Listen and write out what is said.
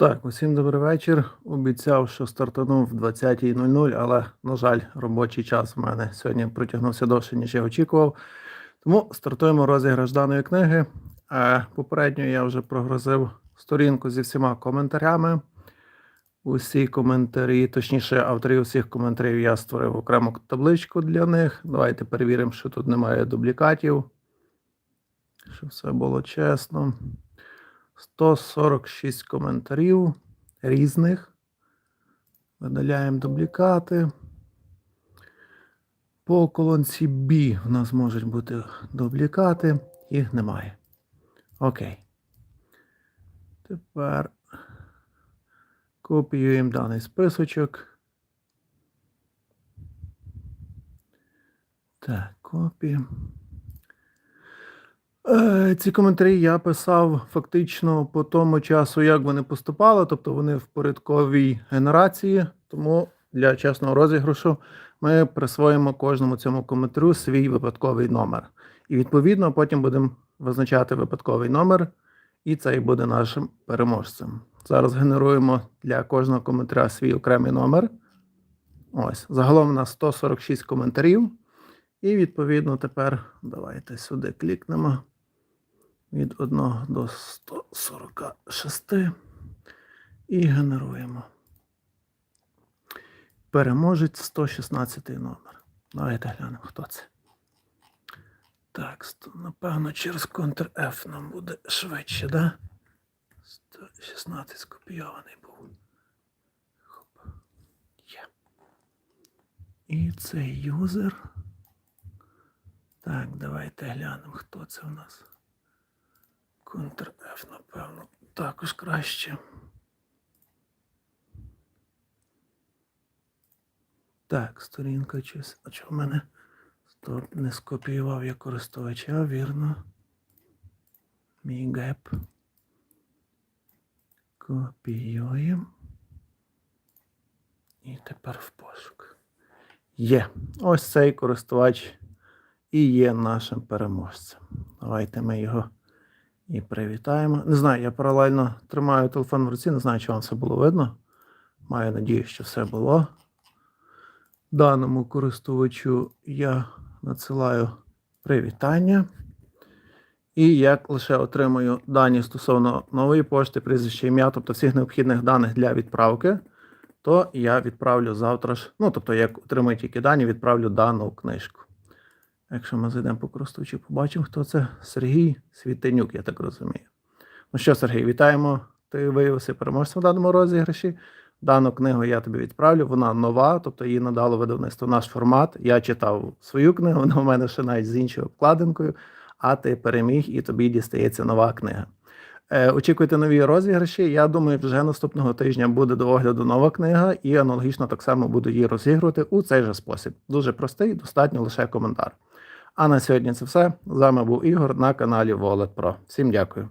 Так, усім добрий вечір. Обіцяв, що стартану в 20.00, але, на жаль, робочий час в мене сьогодні протягнувся довше, ніж я очікував. Тому стартуємо розіграш даної книги. Е, попередньо я вже прогрозив сторінку зі всіма коментарями. Усі коментарі, точніше, авторів усіх коментарів я створив окрему табличку для них. Давайте перевіримо, що тут немає дублікатів. Щоб все було чесно. 146 коментарів різних. Видаляємо дублікати. По колонці B в нас можуть бути дублікати, їх немає. Окей. Тепер копіюємо даний списочок. Так, копія. Е, Ці коментарі я писав фактично по тому часу, як вони поступали, тобто вони в порядковій генерації. Тому для чесного розіграшу ми присвоїмо кожному цьому коментарю свій випадковий номер. І відповідно потім будемо визначати випадковий номер, і цей буде нашим переможцем. Зараз генеруємо для кожного коментаря свій окремий номер. Ось, загалом у нас 146 коментарів. І відповідно тепер давайте сюди клікнемо від 1 до 146 і генеруємо. Переможець 116 номер. Давайте глянемо, хто це. Так, напевно, через Ctrl-F нам буде швидше, да? 116 скопійований був. Хоп. Є. І цей юзер. Так, давайте глянемо, хто це у нас. Ctrl-F, напевно, також краще. Так, сторінка чись. А чого в мене Стоп, не скопіював я користувача, вірно. Мій геп. Копіюємо. І тепер в пошук. Є. Ось цей користувач і є нашим переможцем. Давайте ми його і привітаємо. Не знаю, я паралельно тримаю телефон в руці, не знаю, чи вам все було видно. Маю надію, що все було. Даному користувачу я надсилаю привітання. І як лише отримаю дані стосовно нової пошти, прізвище ім'я, тобто всіх необхідних даних для відправки, то я відправлю завтра ж. Ну, тобто, як отримаю тільки дані, відправлю дану книжку. Якщо ми зайдемо по користувачу, побачимо, хто це. Сергій Світенюк, я так розумію. Ну що, Сергій, вітаємо. Ти виявився переможцем в даному розіграші. Дану книгу я тобі відправлю. Вона нова, тобто її надало видавництво наш формат. Я читав свою книгу, вона в мене ще навіть з іншою обкладинкою, а ти переміг і тобі дістається нова книга. Е, очікуйте нові розіграші. Я думаю, вже наступного тижня буде до огляду нова книга, і аналогічно так само буду її розігрувати у цей же спосіб. Дуже простий, достатньо лише коментар. А на сьогодні це все. З вами був Ігор на каналі Wallet Pro. Всім дякую.